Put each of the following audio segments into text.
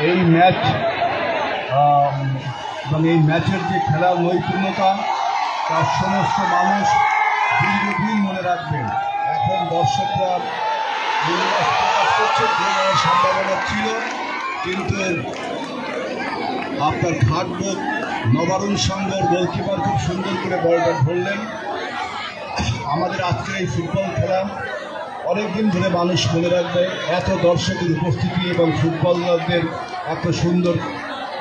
এই ম্যাচ এবং এই ম্যাচের যে খেলার নৈপুণ্যতা, তার সমস্ত মানুষ দীর্ঘদিন মনে রাখবেন। এখন দর্শকরা করছে সম্ভাবনা ছিল কিন্তু আপনার ঘাটবোধ নবারুণ সংঘর গোলকিপার খুব সুন্দর করে বলটা ধরলেন। আমাদের আজকের এই ফুটবল খেলা অনেকদিন ধরে মানুষ মনে রাখবে এত দর্শকের উপস্থিতি এবং ফুটবলারদের এত সুন্দর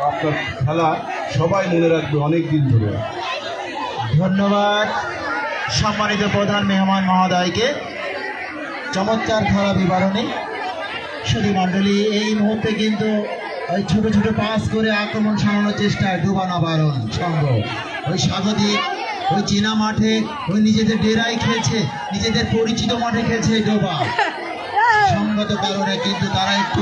আপনার খেলা সবাই মনে রাখবে অনেক দিন ধরে। ধন্যবাদ সম্মানিত প্রধান মেহমান মহোদয়কে। চমৎকার খেলা বিবরণী। শুধু মণ্ডলী, এই মুহূর্তে কিন্তু ওই ছোট ছোট পাস করে আক্রমণ সামানোর চেষ্টায় ডুবানা বারণ সঙ্গ ওই স্বাগতিক ওই চীনা মাঠে ওই নিজেদের ডেরাই খেলছে নিজেদের পরিচিত মাঠে খেলছে ডোবা। সঙ্গত কারণে কিন্তু তারা একটু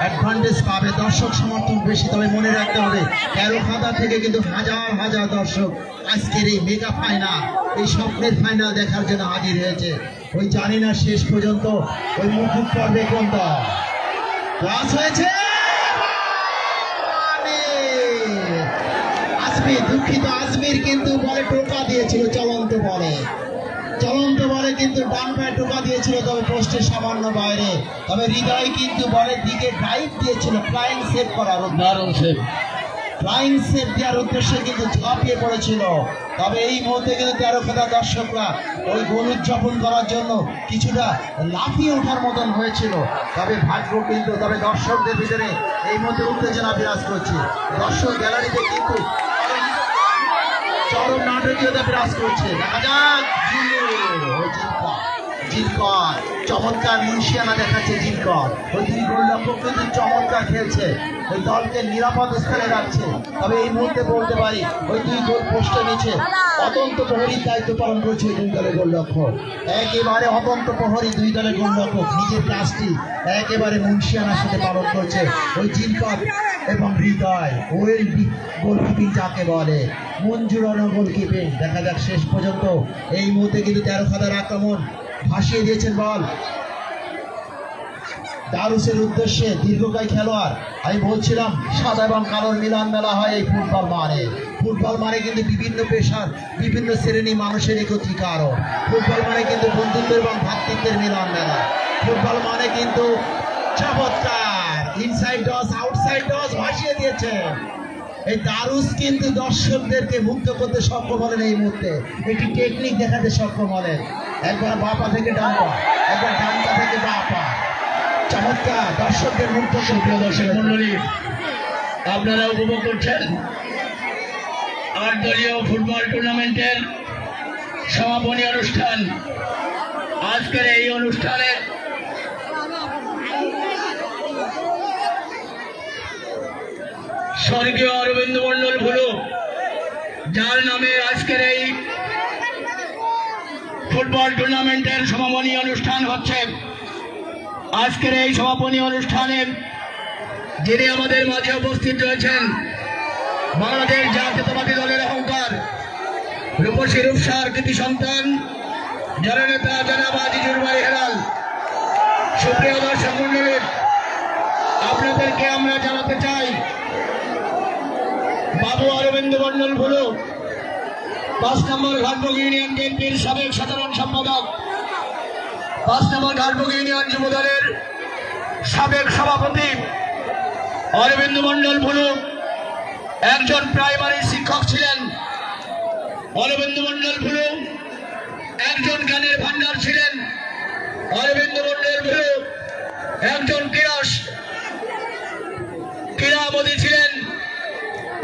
অ্যাডভান্টেজ পাবে দর্শক সমর্থন বেশি তবে মনে রাখতে হবে তেরো খাতা থেকে কিন্তু হাজার হাজার দর্শক আজকের এই মেগা ফাইনাল এই স্বপ্নের ফাইনাল দেখার জন্য হাজির হয়েছে। ওই জানি না শেষ পর্যন্ত ওই মুকুট পর্বে কোন দল? ক্লাস হয়েছে। আজমির দুঃখিত আজমির কিন্তু বলে টোকা দিয়েছিল চলন্ত বলে। চলন্ত বলে কিন্তু ডান পায়ে টোকা দিয়েছিল তবে পোস্টের সামান্য বাইরে। তবে হৃদয় কিন্তু বলের দিকে ড্রাইভ দিয়েছিল ফ্লাইং সেভ করার দারুণ সেভ ফ্লাইং সেভ দেওয়ার উদ্দেশ্যে কিন্তু ঝাঁপিয়ে পড়েছিল। তবে এই মুহূর্তে কিন্তু তেরো কথা দর্শকরা ওই গোল উদযাপন করার জন্য কিছুটা লাফিয়ে ওঠার মতন হয়েছিল। তবে ভাগ্য কিন্তু তবে দর্শকদের ভিতরে এই মুহূর্তে উত্তেজনা বিরাজ করছে। দর্শক গ্যালারিতে কিন্তু নাটকীয়তা বিরাজ করছে। দেখা যাক। ওই জিলকর। চমৎকার মুন্সিয়ানা দেখাচ্ছে জিলকর। ওই দুই গোলরক্ষক কিন্তু চমৎকার খেলছে। ওই দলকে নিরাপদ স্থানে রাখছে। তবে এই মুহূর্তে বলতে পারি, ওই দুই গোল পোস্টের নিচে অতন্ত প্রহরীর দায়িত্ব পালন করছে দুই দলের গোলরক্ষক। একেবারে অতন্ত প্রহরী দুই দলের গোলরক্ষক। নিজের কাজটি একেবারে মুন্সিয়ানার সাথে পালন করছে। ওই জিলকর এবং হৃদয়, ওয়েল গোলকিপিং যাকে বলে। মঞ্জুরানো গোলকিপিং। দেখা যাক শেষ পর্যন্ত। এই মুহূর্তে কিন্তু তেরো খাতার আক্রমণ। ভাসিয়ে দিয়েছেন বল। দারুসের উদ্দেশ্যে দীর্ঘকায় খেলোয়াড়। আমি বলছিলাম, সাদা এবং কালোর মিলন মেলা হয় এই ফুটবল মারে ফুটবল মানে কিন্তু বিভিন্ন পেশার, বিভিন্ন শ্রেণি মানুষের একত্রীকরণ ফুটবল মানে কিন্তু বন্ধুত্ব এবং ভ্রাতৃত্বের মিলন মেলা। ফুটবল মানে কিন্তু চমৎকার। ইনসাইড ডস আউটসাইড ডস ভাসিয়ে দিয়েছে এই দারুস কিন্তু দর্শকদেরকে মুক্ত করতে সক্ষম হলেন এই মুহূর্তে। একটি টেকনিক দেখাতে সক্ষম হলেন। একবার বাপা থেকে ডাম্পা একবার ডাম্পা থেকে বাপা চমৎকার, দর্শকদের মুক্ত সুপ্রিয় দর্শক মন্ডলী আপনারা উপভোগ করছেন আট দলীয় ফুটবল টুর্নামেন্টের সমাপনী অনুষ্ঠান। আজকের এই অনুষ্ঠানে স্বর্গীয় অরবিন্দ মন্ডল ভুলু, যার নামে আজকের এই ফুটবল টুর্নামেন্টের সমাপনী অনুষ্ঠান হচ্ছে। আজকের এই সমাপনী অনুষ্ঠানে যিনি আমাদের মাঝে উপস্থিত রয়েছেন, বাংলাদেশ জাতীয়তাবাদী দলের অহংকার, রূপসী রূপসার কৃতি সন্তান, জননেতা জনাব আজিজুর বাড়ি হেলাল, সুপ্রিয় দর্শক মন্ডলী আপনাদেরকে আমরা জানাতে চাই বাবু মন্ডল ভুলু পাঁচ নম্বর ঘাটবুক ইউনিয়ন বিএনপির সাবেক সাধারণ সম্পাদক। পাঁচ নম্বর ঘাটবুক ইউনিয়ন যুব দলের সাবেক সভাপতি অরবিন্দ মন্ডল ভুলু একজন প্রাইমারি শিক্ষক ছিলেন। অরবিন্দ মন্ডল ভুলু একজন জ্ঞানের ভান্ডার ছিলেন। অরবিন্দ মন্ডল ভুলু একজন ক্রীড়া ক্রীড়ামোদী ছিলেন।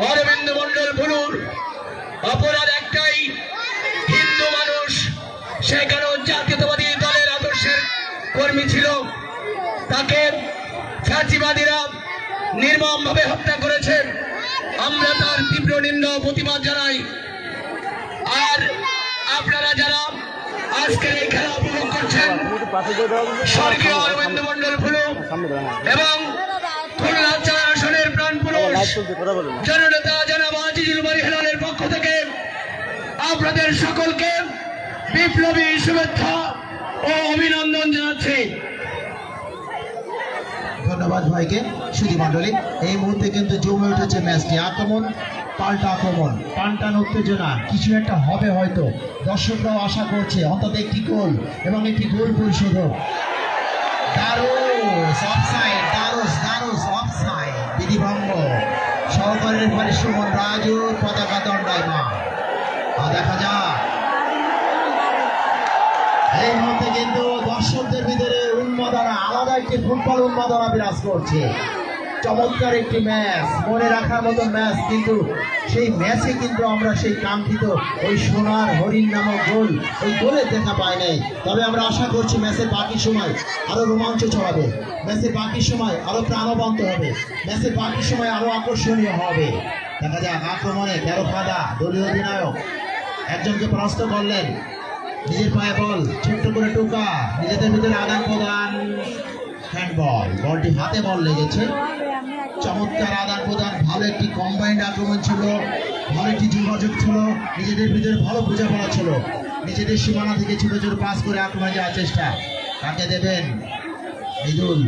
অরবিন্দ মন্ডল ভুলুর অপরাধ একটাই, হিন্দু মানুষ, সেখানেও জাতীয়তাবাদী দলের আদর্শের কর্মী ছিল। তাকে ফ্যাসিবাদীরা নির্মমভাবে হত্যা করেছে আমরা তার তীব্র ও প্রতিবাদ জানাই। আর আপনারা যারা আজকের এই খেলা উপভোগ করছেন, স্বর্গীয় অরবিন্দ মন্ডল ফুলু এবং খুলনা জননেতা জনাব আজিজুল বাড়ি হেলালের পক্ষ থেকে আপনাদের সকলকে বিপ্লবী শুভেচ্ছা ও অভিনন্দন জানাচ্ছি। ধন্যবাদ ভাইকে সুধী মণ্ডলী এই মুহূর্তে কিন্তু জমে উঠেছে ম্যাচটি আক্রমণ পাল্টা আক্রমণ। টান টান উত্তেজনা কিছু একটা হবে হয়তো। দর্শকরাও আশা করছে অন্তত একটি গোল এবং একটি গোল পরিশোধক। সুমন রাজু পতাকা দণ্ডায়মান। আর দেখা যাক। এই মুহূর্তে কিন্তু দর্শকদের ভিতরে উন্মাদনা, আলাদা একটি ফুটবল উন্মাদনা বিরাজ করছে। চমৎকার একটি ম্যাচ। মনে রাখার মতো ম্যাচ কিন্তু, সেই ম্যাচে কিন্তু আমরা সেই কাঙ্ক্ষিত ওই সোনার হরিণ নামক গোল, ওই গোলের দেখা পাই নাই। তবে আমরা আশা করছি ম্যাচের বাকি সময় আরও রোমাঞ্চ ছড়াবে। ম্যাচের বাকি সময় আরও প্রাণবন্ত হবে। ম্যাচের বাকি সময় আরও আকর্ষণীয় হবে। দেখা যাক, আক্রমণে তেরো ফাদা দলীয় অধিনায়ক। একজনকে পরাস্ত করলেন। নিজের পায়ে বল, ছোট্ট করে টোকা, নিজেদের ভিতরে আদান প্রদান। হ্যান্ডবল, বলটি হাতে বল লেগেছে। চমৎকার আদান প্রদান, ভালো একটি কম্বাইন্ড আক্রমণ ছিল। ভালো একটি যোগাযোগ ছিল। নিজেদের ভিতরে ভালো বোঝাপড়া ছিল। নিজেদের সীমানা থেকে ছোট ছোট পাস করে আক্রমণ যাওয়ার চেষ্টা। কাকে দেবেন? মৃদুল।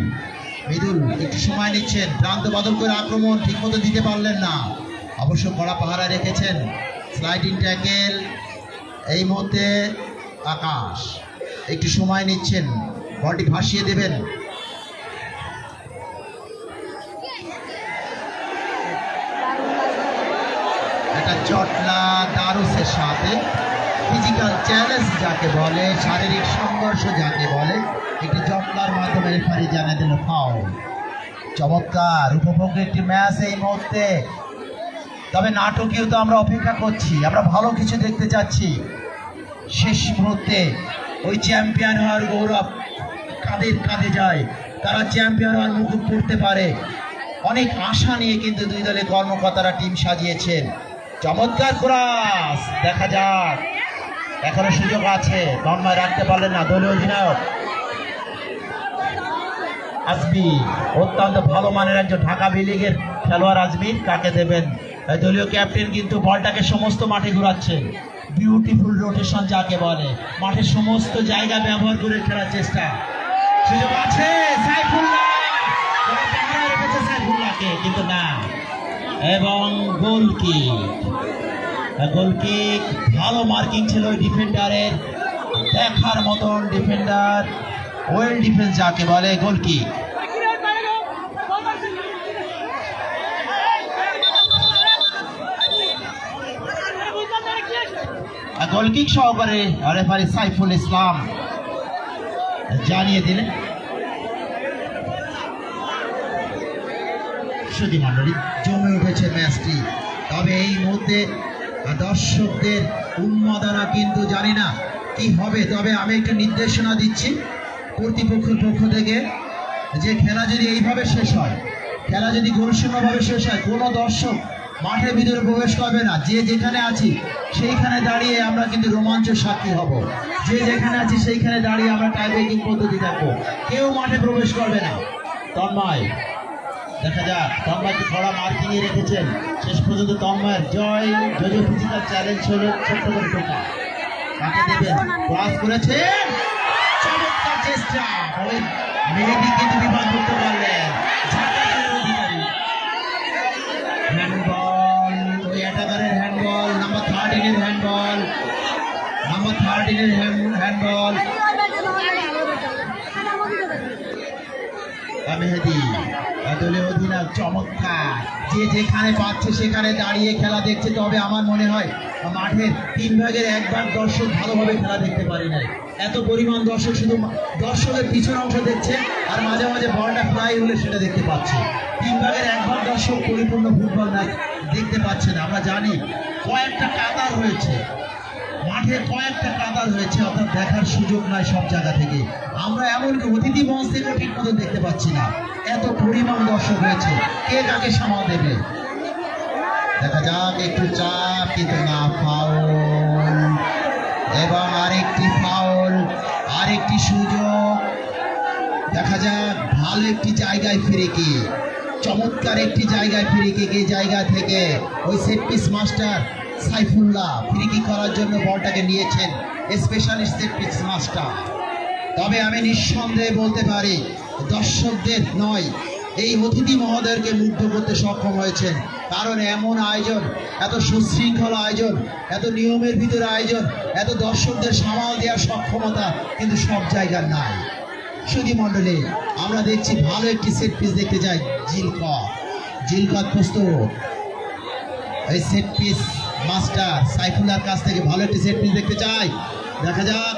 মৃদুল, একটু সময় নিচ্ছেন। প্রান্ত বদল করে আক্রমণ ঠিকমতো দিতে পারলেন না। অবশ্য কড়া পাহারা রেখেছেন। স্লাইডিং ট্যাকেল এই মুহূর্তে আকাশ। একটু সময় নিচ্ছেন, বলটি ভাসিয়ে দেবেন। একটা চটলা সাথে ফিজিক্যাল চ্যালেঞ্জ যাকে বলে, শারীরিক সংঘর্ষ যাকে বলে, একটি মাধ্যমে চমৎকার উপভোগ্য একটি ম্যাচ এই মুহূর্তে। তবে নাটকীয় তো আমরা অপেক্ষা করছি, আমরা ভালো কিছু দেখতে চাচ্ছি। শেষ মুহূর্তে ওই চ্যাম্পিয়ন হওয়ার গৌরব কাঁধের কাঁধে যায়, তারা চ্যাম্পিয়ন হওয়ার মুকুট পড়তে পারে। অনেক আশা নিয়ে কিন্তু দুই দলের কর্মকর্তারা টিম সাজিয়েছেন। চমৎকার ক্রাস, দেখা যাক। এখনও সুযোগ আছে, তন্ময় রাখতে পারলেন না, দলীয় অধিনায়ক। আজমি, অত্যন্ত ভালো মানের একজন ঢাকা বি লিগের খেলোয়াড় আজমির কাকে দেবেন? দলীয় ক্যাপ্টেন কিন্তু বলটাকে সমস্ত মাঠে ঘোরাচ্ছেন বিউটিফুল রোটেশন যাকে বলে। মাঠের সমস্ত জায়গা ব্যবহার করে খেলার চেষ্টা। সুযোগ আছে কিন্তু না। এবং গোলকিক। গোলকিক, ভালো মার্কিং ছিল ওই ডিফেন্ডারের। দেখার মতন ডিফেন্ডার, ওয়েল ডিফেন্স যাকে বলে গোলকিক। গোলকিক সহকারে রেফারি সাইফুল ইসলাম। জানিয়ে দিলেন। সুধী মণ্ডলী জমে উঠেছে ম্যাচটি। তবে এই মুহূর্তে দর্শকদের উন্মাদনা কিন্তু জানি না কি হবে। তবে আমি একটু নির্দেশনা দিচ্ছি কর্তৃপক্ষের পক্ষ থেকে যে খেলা যদি এইভাবে শেষ হয়, খেলা যদি গোলশূন্যভাবে শেষ হয়, কোনো দর্শক মাঠের ভিতরে প্রবেশ করবে না। যে যেখানে আছি, সেইখানে দাঁড়িয়ে আমরা কিন্তু রোমাঞ্চ সাক্ষী হব। যে যেখানে আছি, সেইখানে দাঁড়িয়ে আমরা টাই ব্রেকিং পদ্ধতি দেখব। কেউ মাঠে প্রবেশ করবে না। তন্ময়, দেখা যাক। তন্ময়কে খরা মার্কিং এ রেখেছেন? শেষ পর্যন্ত তন্ময়ের জয় জয় ফিজিক্যাল চ্যালেঞ্জ হলো ছোট্ট করে টোকা। কাকে দেবেন ক্লাস করেছেন। চমৎকার চেষ্টা। মেহেদি কিন্তু বিমান করতে পারলেন দলীয় অধিনায়ক, চমৎকার। যে যেখানে পাচ্ছে সেখানে দাঁড়িয়ে খেলা দেখছে। তবে আমার মনে হয়, মাঠের তিন ভাগের দর্শক ভালোভাবে খেলা দেখতে পারে নাই। এত পরিমাণ দর্শক শুধু দর্শকের পিছন অংশ দেখছে, আর মাঝে মাঝে বলটা ফ্লাই হলে সেটা দেখতে পাচ্ছে। তিন ভাগের এক ভাগ দর্শক পরিপূর্ণ ফুটবল দেখতে পাচ্ছে না। আমরা জানি কয়েকটা কাতার হয়েছে মাঠে কয়েকটা কাতার হয়েছে, অর্থাৎ দেখার সুযোগ নাই সব জায়গা থেকে। আমরা এমনকি অতিথি মঞ্চ থেকেও ঠিক মতো দেখতে পাচ্ছি না। এত পরিমাণ দর্শক হয়েছে কে কাকে সামাল দেবে? দেখা যাক, একটু চাপ, কিন্তু না ফাউল এবং আরেকটি ফাউল আরেকটি সুযোগ। দেখা যাক, ভালো একটি জায়গায় ফিরে কি? চমৎকার একটি জায়গায় ফিরে কি এই জায়গা থেকে? ওই সেট পিস মাস্টার সাইফুল্লাহ ফিরিকি করার জন্য বলটাকে নিয়েছেন স্পেশালিস্ট সেট পিস মাস্টার তবে আমি নিঃসন্দেহে বলতে পারি, দর্শকদের নয়, এই অতিথি মহোদয়কে মুগ্ধ করতে সক্ষম হয়েছেন। কারণ এমন আয়োজন, এত সুশৃঙ্খল আয়োজন, এত নিয়মের ভিতরে আয়োজন, এত দর্শকদের সামাল দেওয়ার সক্ষমতা কিন্তু সব জায়গার নাই। সুধী মণ্ডলী, আমরা দেখছি ভালো একটি সেট পিস দেখতে যাই জিলকত। জিলকত প্রস্তুত। এই সেট পিস মাস্টার সাইফুল্লার কাছ থেকে ভালো একটি সেট পিস দেখতে চাই। দেখা যাক।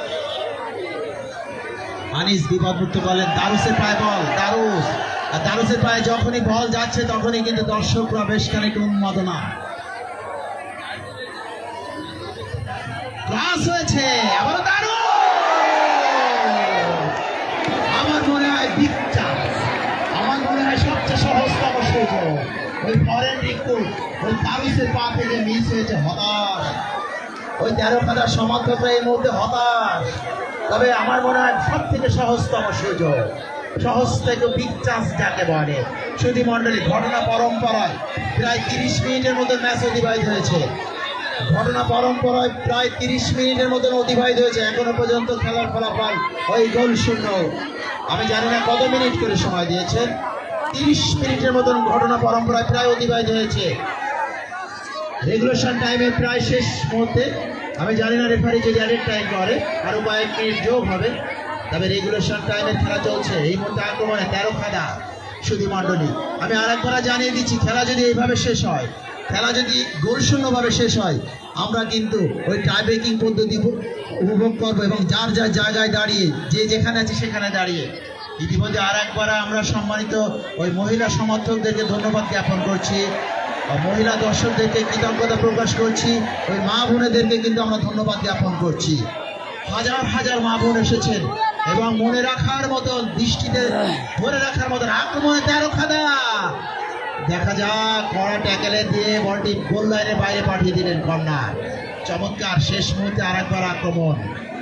আনিস বিপদমুক্ত বলেন দারুসের পায়ে বল, দারুস। আর দারুসের পায়ে যখনই বল যাচ্ছে, তখনই কিন্তু দর্শকরা বেশ খানিক উন্মাদনা। ক্লাস হয়েছে। আবার দারুণ আমার মনে হয় বিগ আমার মনে হয় সবচেয়ে সহজতম সুযোগ ওই ফরেন রিক্রুট। ওই তারুসের পা থেকে মিস হয়েছে, হতাশ। ওই তেরো হাজার সমর্থকরা এই মুহূর্তে হতাশ। তবে আমার মনে হয় সব থেকে সহজতম সুযোগ, সহজ থেকে বিগ চান্স যাকে বলে। সুধী মণ্ডলী, ঘটনা পরম্পরায় প্রায় তিরিশ মিনিটের মতো ম্যাচ অতিবাহিত হয়েছে। ঘটনা পরম্পরায় প্রায় তিরিশ মিনিটের মতন অতিবাহিত হয়েছে। এখনও পর্যন্ত খেলার ফলাফল ওই গোল শূন্য। আমি জানি না কত মিনিট করে সময় দিয়েছেন। তিরিশ মিনিটের মতন ঘটনা পরম্পরায় প্রায় অতিবাহিত হয়েছে। রেগুলেশন টাইমের প্রায় শেষ মুহূর্তে। আমি জানি না রেফারি যদি অ্যাডেড টাইম করে, আরও কয়েক মিনিট যোগ হবে। তবে রেগুলেশন টাইমের খেলা চলছে। এই মুহূর্তে আক্রমণে তেরো খাদা সুধী মণ্ডলী আমি আরেকবার জানিয়ে দিচ্ছি, খেলা যদি এইভাবে শেষ হয়, খেলা যদি গোলশূন্যভাবে শেষ হয়, আমরা কিন্তু ওই টাই ব্রেকিং পদ্ধতি উপ- উপভোগ করব এবং যার যার জায়গায় দাঁড়িয়ে, যে যেখানে আছে সেখানে দাঁড়িয়ে। ইতিমধ্যে আর একবার আমরা সম্মানিত ওই মহিলা সমর্থকদেরকে ধন্যবাদ জ্ঞাপন করছি। আর মহিলা দর্শকদেরকে কৃতজ্ঞতা প্রকাশ করছি। ওই মা বোনেদেরকে কিন্তু আমরা ধন্যবাদ জ্ঞাপন করছি। হাজার হাজার মা বোন এসেছেন এবং মনে রাখার মতন, দৃষ্টিতে ধরে রাখার মতন আক্রমণে তেরো খাদা। দেখা যাক, কড়া ট্যাকেলে দিয়ে বলটি গোল লাইনের বাইরে পাঠিয়ে দিলেন কর্নার। চমৎকার, শেষ মুহূর্তে আর একবার আক্রমণ।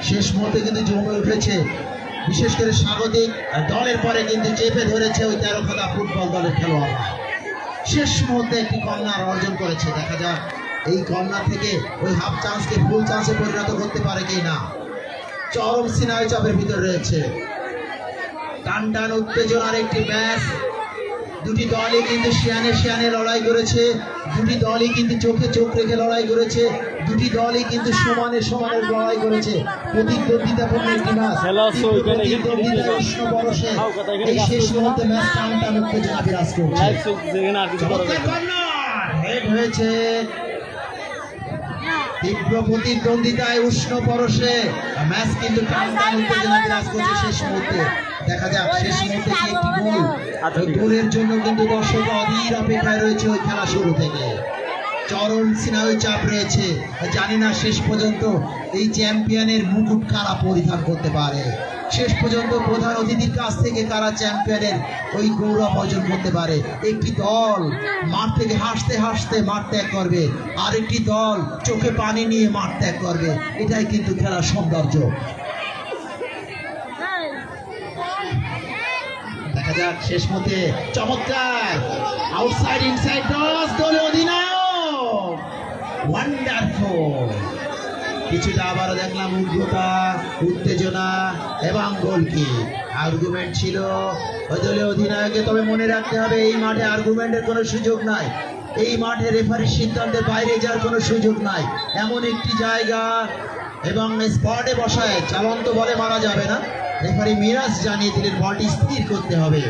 শেষ মুহূর্তে কিন্তু জমে উঠেছে। বিশেষ করে স্বাগতিক দলের পরে কিন্তু চেপে ধরেছে ওই তেরো খাদা ফুটবল দলের খেলোয়াড়রা। শেষ মুহূর্তে একটি কর্নার অর্জন করেছে। দেখা যাক, এই কর্নার থেকে ওই হাফ চান্সকে ফুল চান্সে পরিণত করতে পারে কি না। চরম সিনারি চাপের ভিতরে রয়েছে। টান টান উত্তেজনার একটি ম্যাচ দুটি দলই কিন্তু শিয়ানে শিয়ানে লড়াই করেছে দুটি দলই কিন্তু চোখে চোখ রেখে লড়াই করেছে দুটি দলই কিন্তু সমানে সমানে লড়াই করেছে। প্রতিদ্বন্দ্বিতাপূর্ণ একটি ম্যাচ। উষ্ণ বরসে এই শেষ মুহূর্তে ম্যাচ টান টান উত্তেজনা বিরাজ করছে। হেড হয়েছে তীব্র প্রতিদ্বন্দ্বিতায় উষ্ণ পরশে ম্যাচ কিন্তু টান টান উত্তেজনা বিরাজ করছে শেষ মুহূর্তে। দেখা যাক শেষ মুহূর্তে কি একটি গোল ওই গোলের জন্য কিন্তু দর্শক অধীর অপেক্ষায় রয়েছে ওই খেলা শুরু থেকে। চরম সিনাই চাপ রয়েছে। জানি না শেষ পর্যন্ত এই চ্যাম্পিয়নের মুকুট কারা পরিধান করতে পারে। শেষ পর্যন্ত প্রধান অতিথির কাছ থেকে কারা চ্যাম্পিয়নের ওই গৌরব অর্জন করতে পারে। একটি দল মাঠ থেকে হাসতে হাসতে মাঠ ত্যাগ করবে। আর একটি দল চোখে পানি নিয়ে মাঠ ত্যাগ করবে। এটাই কিন্তু খেলার সৌন্দর্য। দেখা যাক শেষ মধ্যে চমৎকার। আউটসাইড ইনসাইড ক্রস দলের অধিনায়ক। ওয়ান্ডারফুল কিছুটা আবারও দেখলাম উগ্রতা উত্তেজনা এবং গোলকি আর্গুমেন্ট ছিল দলীয় অধিনায়কে তবে মনে রাখতে হবে এই মাঠে আর্গুমেন্টের কোনো সুযোগ নাই। এই মাঠে রেফারির সিদ্ধান্তের বাইরে যাওয়ার কোনো সুযোগ নাই। এমন একটি জায়গা এবং স্পটে বসায়, চালন্ত বলে মারা যাবে না। রেফারি মিরাজ জানিয়ে দিলেন, বলটি স্থির করতে হবে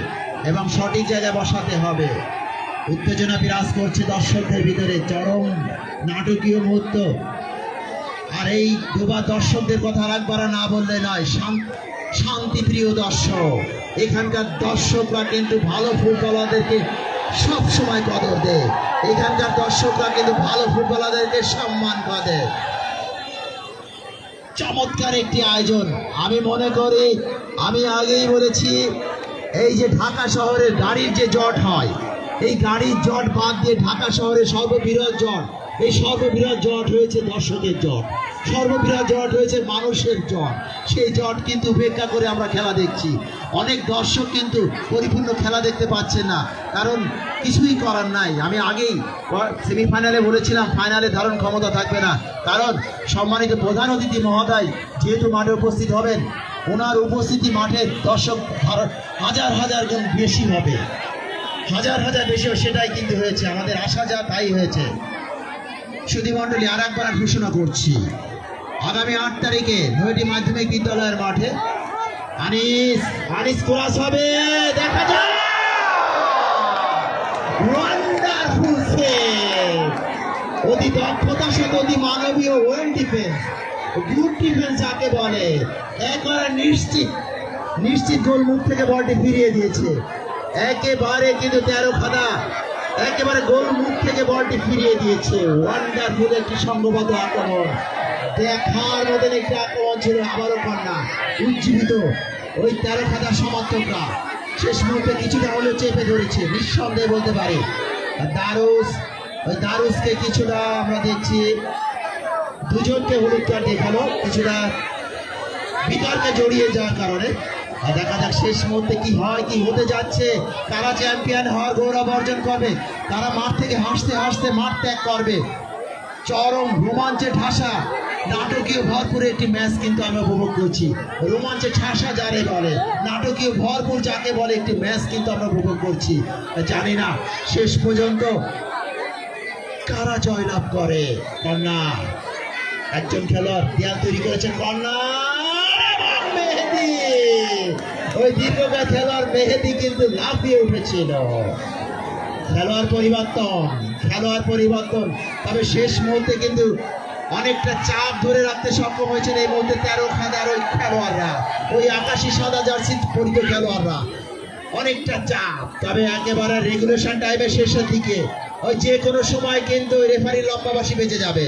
এবং সঠিক জায়গায় বসাতে হবে। উত্তেজনা বিরাজ করছে দর্শকদের ভিতরে, চরম নাটকীয় মুহূর্ত। আর এই ডোবা দর্শকদের কথা আর একবার না বললে নয়, শান- শান্তিপ্রিয় দর্শক। এখানকার দর্শকরা কিন্তু ভালো ফুটবলারদেরকে সবসময় কদর দেয়। এখানকার দর্শকরা কিন্তু ভালো ফুটবলারদেরকে সম্মান করে চমৎকার একটি আয়োজন। আমি মনে করি, আমি আগেই বলেছি, এই যে ঢাকা শহরে গাড়ির যে জট হয়, এই গাড়ির জট বাদ দিয়ে ঢাকা শহরের সর্ববৃহৎ জট এই সর্ববৃহৎ জট হয়েছে দর্শকের জট। সর্ববৃহৎ জট হয়েছে মানুষের জট। সেই জট কিন্তু উপেক্ষা করে আমরা খেলা দেখছি। অনেক দর্শক কিন্তু পরিপূর্ণ খেলা দেখতে পাচ্ছে না। কারণ কিছুই করার নাই। আমি আগেই সেমিফাইনালে বলেছিলাম, ফাইনালে ধারণ ক্ষমতা থাকবে না। কারণ সম্মানিত প্রধান অতিথি মহোদয় যেহেতু মাঠে উপস্থিত হবেন, ওনার উপস্থিতি মাঠে দর্শক হাজার হাজার গুণ বেশি হবে। হাজার হাজার বেশি সেটাই কিন্তু হয়েছে। আমাদের আশা যা তাই হয়েছে। সুধী মণ্ডলী আর একবার ঘোষণা করছি। আগামী আট তারিখে নয়টি মাধ্যমিক বিদ্যালয়ের মাঠে আনিস আনিস ক্লাস হবে, দেখা যায় ওয়ান্ডারফুল অতি দক্ষতার সাথে অতি মানবীয় ওয়েল ডিফেন্স গুড ডিফেন্স যাকে বলে। একবারে নিশ্চিত নিশ্চিত গোল মুখ থেকে বলটি ফিরিয়ে দিয়েছে। একেবারে কিন্তু তেরো খাদা একেবারে গোল মুখ থেকে বলটি ফিরিয়ে দিয়েছে। ওয়ান্ডারফুল একটি সংঘবদ্ধ আক্রমণ। দেখার মতন একটি আক্রমণ ছিল আবারও কন্যা, উজ্জীবিত। ওই তেরো খাদার সমর্থকরা শেষ মুহূর্তে কিছুটা হলেও চেপে ধরেছে, নিঃসন্দেহে বলতে পারে। দারুস, ওই দারুসকে কিছুটা আমরা দেখছি, দুজনকে হলুদ কার্ড দেখাল, কিছুটা বিতর্কে জড়িয়ে যাওয়ার কারণে। দেখা যাক শেষ মুহূর্তে কি হয়, কি হতে যাচ্ছে। তারা চ্যাম্পিয়ন হওয়ার গৌরব অর্জন করবে। তারা মাঠ থেকে হাসতে হাসতে মাঠ ত্যাগ করবে। চরম রোমাঞ্চে ঠাসা। নাটকীয় ভরপুর একটি ম্যাচ কিন্তু আমরা উপভোগ করছি। রোমাঞ্চে ঠাসা যারে বলে, নাটকীয় ভরপুর যাকে বলে একটি ম্যাচ কিন্তু আমরা উপভোগ করছি। জানি না, শেষ পর্যন্ত কারা জয়লাভ করে? কন্যা। একজন খেলোয়াড় দেয়াল তৈরি করেছেন কন্যা। ওই দীর্ঘকায় খেলোয়াড় মেহেদি কিন্তু লাফিয়ে উঠেছিল। খেলোয়াড় পরিবর্তন খেলোয়াড় পরিবর্তন। তবে শেষ মুহূর্তে কিন্তু অনেকটা চাপ ধরে রাখতে সক্ষম হয়েছেন এই মুহূর্তে তেরো খাদার ওই খেলোয়াড়রা, ওই আকাশি সাদা জার্সি পরিত খেলোয়াড়রা। অনেকটা চাপ, তবে একেবারে রেগুলেশন টাইমের শেষের দিকে, ওই যে কোনো সময় কিন্তু রেফারি লম্বাবাসী বেঁচে যাবে।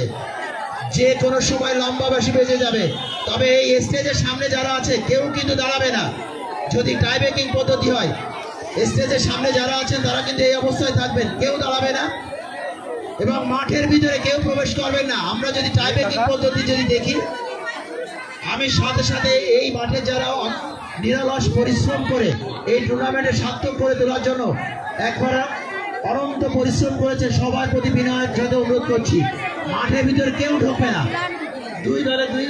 যে কোনো সময় লম্বাবাসী বেঁচে যাবে। তবে এই স্টেজের সামনে যারা আছে, কেউ কিন্তু দাঁড়াবে না। যদি টাইব্রেকিং পদ্ধতি হয়, স্টেজের সামনে যারা আছেন, তারা কিন্তু এই অবস্থায় থাকবেন। কেউ দাঁড়াবে না। এবং মাঠের ভিতরে কেউ প্রবেশ করবেন না। আমরা যদি টাইব্রেকিং পদ্ধতি যদি দেখি, আমি সাথে সাথে এই মাঠে যারা নিরলস পরিশ্রম করে এই টুর্নামেন্টে সার্থক করে তোলার জন্য একবার অনন্ত পরিশ্রম করেছে, সবার প্রতি বিনয়ের সাথে অনুরোধ করছি। মাঠের ভিতরে কেউ ঢোকবে না। দুই দলে দুই।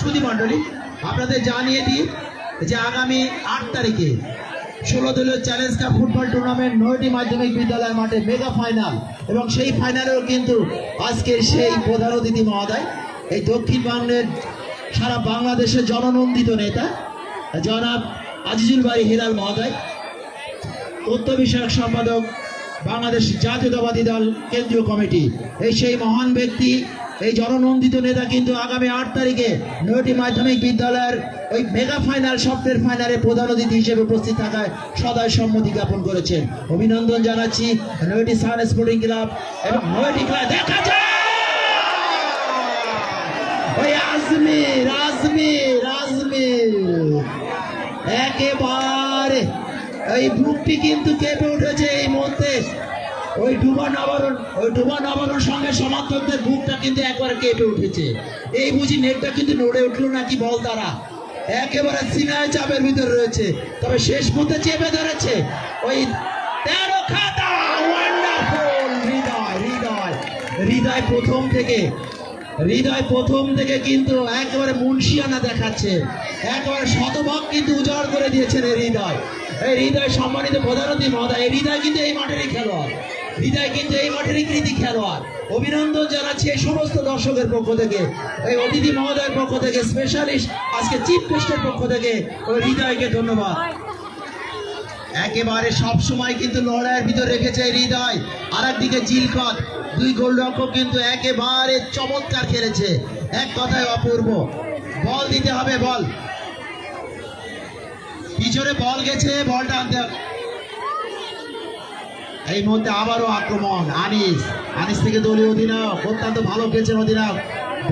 সুধী মণ্ডলী, আপনাদের জানিয়ে দিই যে আগামী আট তারিখে ষোলো দলীয় চ্যালেঞ্জ কাপ ফুটবল টুর্নামেন্ট নয়টি মাধ্যমিক বিদ্যালয় মাঠে মেগা ফাইনাল এবং সেই ফাইনালেও কিন্তু আজকের সেই প্রধান অতিথি মহোদয়, এই দক্ষিণবঙ্গের সারা বাংলাদেশের জননন্দিত নেতা, জনাব আজিজুল বাড়ি হিলাল মহোদয়, তথ্য বিষয়ক সম্পাদক বাংলাদেশ জাতীয়তাবাদী দল কেন্দ্রীয় কমিটি। এই সেই মহান ব্যক্তি, এই জননন্দিত নেতা কিন্তু আগামী আট তারিখে নয়টি মাধ্যমিক বিদ্যালয়ের ওই মেগা ফাইনাল সফটের ফাইনালে প্রধান অতিথি হিসেবে উপস্থিত থাকায় সদয় সম্মতি জ্ঞাপন করেছেন। অভিনন্দন জানাচ্ছি নয়টি সান স্পোর্টিং ক্লাব এবং নয়টি ক্লাব। দেখা যায় ওই আজমির আজমির আজমির। একেবারে। এই বুকটি কিন্তু কেঁপে উঠেছে এই মুহূর্তে। ওই ডুবা নবরণ, ওই ডুবা নবরণ সঙ্গে সমর্থকদের বুকটা কিন্তু একবার কেঁপে উঠেছে। এই বুঝি নেটটা কিন্তু নড়ে উঠল নাকি বল তারা? একেবারে সিনায় চাপের ভিতরে রয়েছে। তবে শেষ মুহূর্তে চেপে ধরেছে। ওই তেরো খাতা হৃদয় হৃদয় হৃদয় প্রথম থেকে। হৃদয় প্রথম থেকে কিন্তু একেবারে মুন্সিয়ানা দেখাচ্ছে। একেবারে শতভাগ কিন্তু উজাড় করে দিয়েছেন এই হৃদয়। এই হৃদয় সম্মানিত প্রধানমন্ত্রী মহোদয়, এই হৃদয় কিন্তু এই মাঠেরই খেলোয়াড়। হৃদয় কিন্তু এই মাঠেরই কৃতি খেলোয়াড়। অভিনন্দন জানাচ্ছি এই সমস্ত দর্শকের পক্ষ থেকে, এই অতিথি মহোদয়ের পক্ষ থেকে স্পেশালিস্ট আজকে চিফ গেস্টের পক্ষ থেকে ওই হৃদয়কে ধন্যবাদ। একেবারে সব সময় কিন্তু লড়াইয়ের ভিতর রেখেছে হৃদয়। আর একদিকে জিলকত, দুই গোলরক্ষক কিন্তু একেবারে চমৎকার খেলেছে। এক কথায় অপূর্ব। বল দিতে হবে, বল। পিছনে বল গেছে, বলটা আনতে। এই মুহূর্তে আবারও আক্রমণ, আনিস। আনিস থেকে দলীয় অধিনায়ক, অত্যন্ত ভালো খেলছেন অধিনায়ক।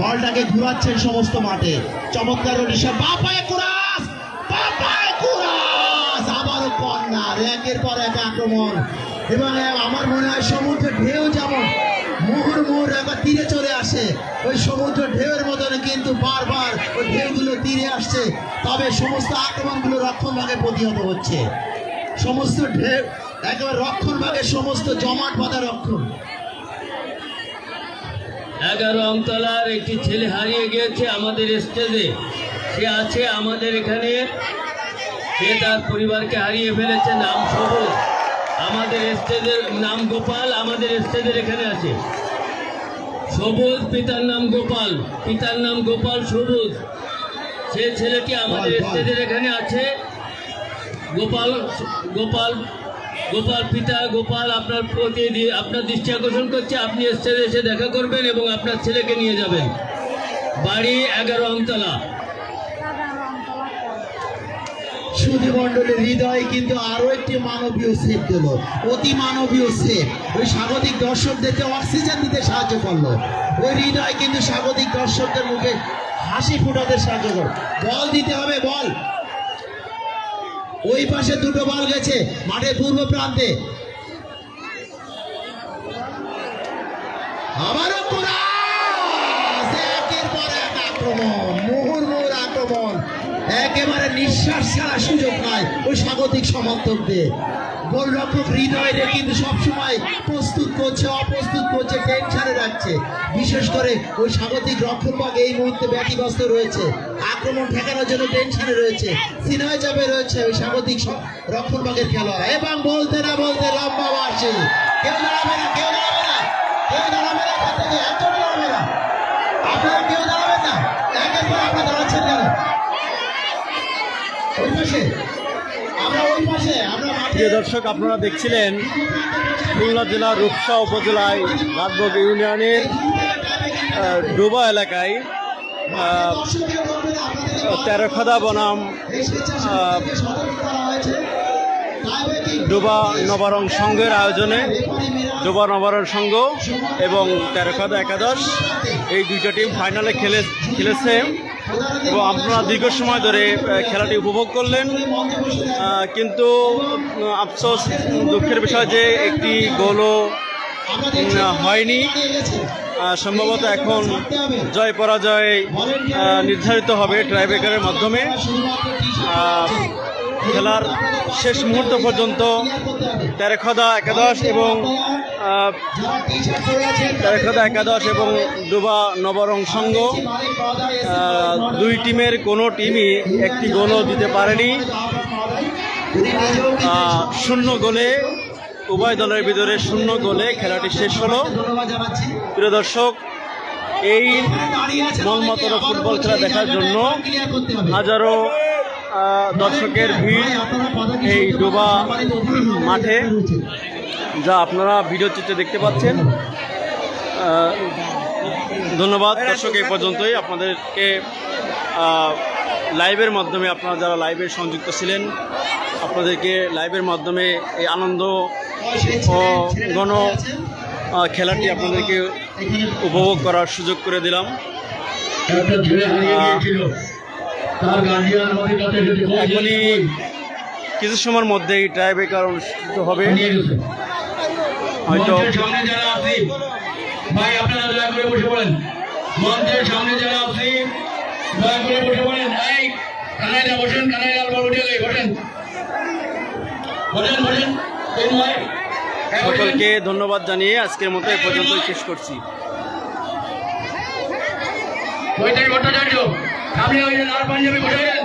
বলটাকে ঘুরাচ্ছেন সমস্ত মাঠে। চমৎকার ওডিশা বাপায় কুরাস বাপায় কুরাস আবারও কর্নার একের পর এক আক্রমণ। এবং আমার মনে হয় সমুদ্র ঢেউ যেমন মুহুর মুহুর একবার তীরে চলে আসে, ওই সমুদ্র ঢেউয়ের মতন কিন্তু বারবার ওই ঢেউগুলো তীরে আসছে। তবে সমস্ত আক্রমণগুলো রক্ষণ ভাগে প্রতিহত হচ্ছে। সমস্ত ঢেউ, একেবারে রক্ষণ ভাগের সমস্ত জমাট বাঁধা রক্ষণ। এগারো আমতলার একটি ছেলে হারিয়ে গিয়েছে আমাদের স্টেজে। সে আছে আমাদের এখানে। সে তার পরিবারকে হারিয়ে ফেলেছে নাম সবুজ। আমাদের স্টেজের নাম গোপাল আমাদের স্টেজের এখানে আছে। সবুজ পিতার নাম গোপাল পিতার নাম গোপাল সবুজ। সে ছেলেটি আমাদের। স্টেজের এখানে আছে। গোপাল গোপাল গোপাল পিতা গোপাল আপনার প্রতি আপনার দৃষ্টি আকর্ষণ করছে। আপনি স্টেজে এসে দেখা করবেন এবং আপনার ছেলেকে নিয়ে যাবেন। বাড়ি এগারো আমতলা। সুধী মণ্ডলের হৃদয় কিন্তু আরও একটি মানবীয় সেপ দিল অতি মানবীয় সেপ। ওই স্বাগতিক দর্শকদেরকে অক্সিজেন দিতে সাহায্য করল। ওই হৃদয় কিন্তু স্বাগতিক দর্শকদের মুখে হাসি ফুটাতে সাহায্য করল। বল দিতে হবে, বল। ওই পাশে দুটো বল গেছে, মাঠের পূর্ব প্রান্তে। আবারও! একের পর এক আক্রমণ। নিঃশ্বাস ছাড়া সুযোগ নাই ওই স্বাগতিক সমর্থকদের। গোলরক্ষক হৃদয়রে কিন্তু সবসময় প্রস্তুত করছে, অপ্রস্তুত করছে টেনশনে রাখছে। বিশেষ করে ওই স্বাগতিক রক্ষক এই মুহূর্তে ব্যতিব্যস্ত রয়েছে। আক্রমণ ঠেকানোর জন্য টেনশনে রয়েছে। সিনয় চাপে রয়েছে ওই স্বাগতিক রক্ষণবাগের খেলোয়াড়। এবং বলতে না বলতে লম্বা বাসে কেউ দাঁড়াবে না, কেউ দাঁড়াবে না, কেউ দাঁড়াবে না আপনারা কেউ দাঁড়াবেন না একের পর আপনারা দাঁড়াচ্ছেন কেন ওই পাশে আমরা ওই পাশে আমরা মাঠে প্রিয় দর্শক, আপনারা দেখছিলেন খুলনা জেলার রূপসা উপজেলায় রাজবগ ইউনিয়নের ডোবা এলাকায় তেরোখাদা বনাম ডোবা নবারং সংঘের আয়োজনে, ডোবা নবারং সংঘ এবং তেরোখাদা একাদশ, এই দুইটা টিম ফাইনালে খেলে খেলেছে। এবং আপনারা দীর্ঘ সময় ধরে খেলাটি উপভোগ করলেন। কিন্তু আফসোস, দুঃখের বিষয় যে একটি গোলও হয়নি। সম্ভবত এখন জয় পরাজয় নির্ধারিত হবে ট্রাইব্রেকারের মাধ্যমে। খেলার শেষ মুহূর্ত পর্যন্ত তেরোখদা একাদশ এবং তেরোখদা একাদশ এবং ডুবা নবরং সংঘ দুই টিমের কোনো টিমই একটি গোলও দিতে পারেনি। শূন্য গোলে, উভয় দলের ভিতরে শূন্য গোলে খেলাটি শেষ হলো। প্রিয় দর্শক, এই মলমতর ফুটবল খেলা দেখার জন্য হাজারো দর্শকের ভিড় এই ডোবা মাঠে যা আপনারা ভিডিও চিত্রে দেখতে পাচ্ছেন। ধন্যবাদ দর্শক এই পর্যন্তই। আপনাদেরকে লাইভের মাধ্যমে আপনারা যারা লাইভে সংযুক্ত ছিলেন আপনাদেরকে লাইভের মাধ্যমে এই আনন্দ ও গণ খেলাটি আপনাদেরকে উপভোগ করার সুযোগ করে দিলাম। এখনই কিছু সময়ের মধ্যেই ট্রাই ব্রেকার অনুষ্ঠিত হবে। হয়তো সামনে যারা আছি ভাই আপনারা দয়া করে বসে পড়েন। মঞ্চের সামনে যারা আছি দয়া করে বসে পড়েন। এই কানাইরা বসেন কানাইরা আলবার উঠে বসেন। বসেন বসেন এই নয়। হ্যাঁ। সকলকে ধন্যবাদ জানিয়ে আজকের মতো এ পর্যন্তই শেষ করছি। ভট্টাচার্য সামনে ওই যে লাল পাঞ্জাবি বসে গেলেন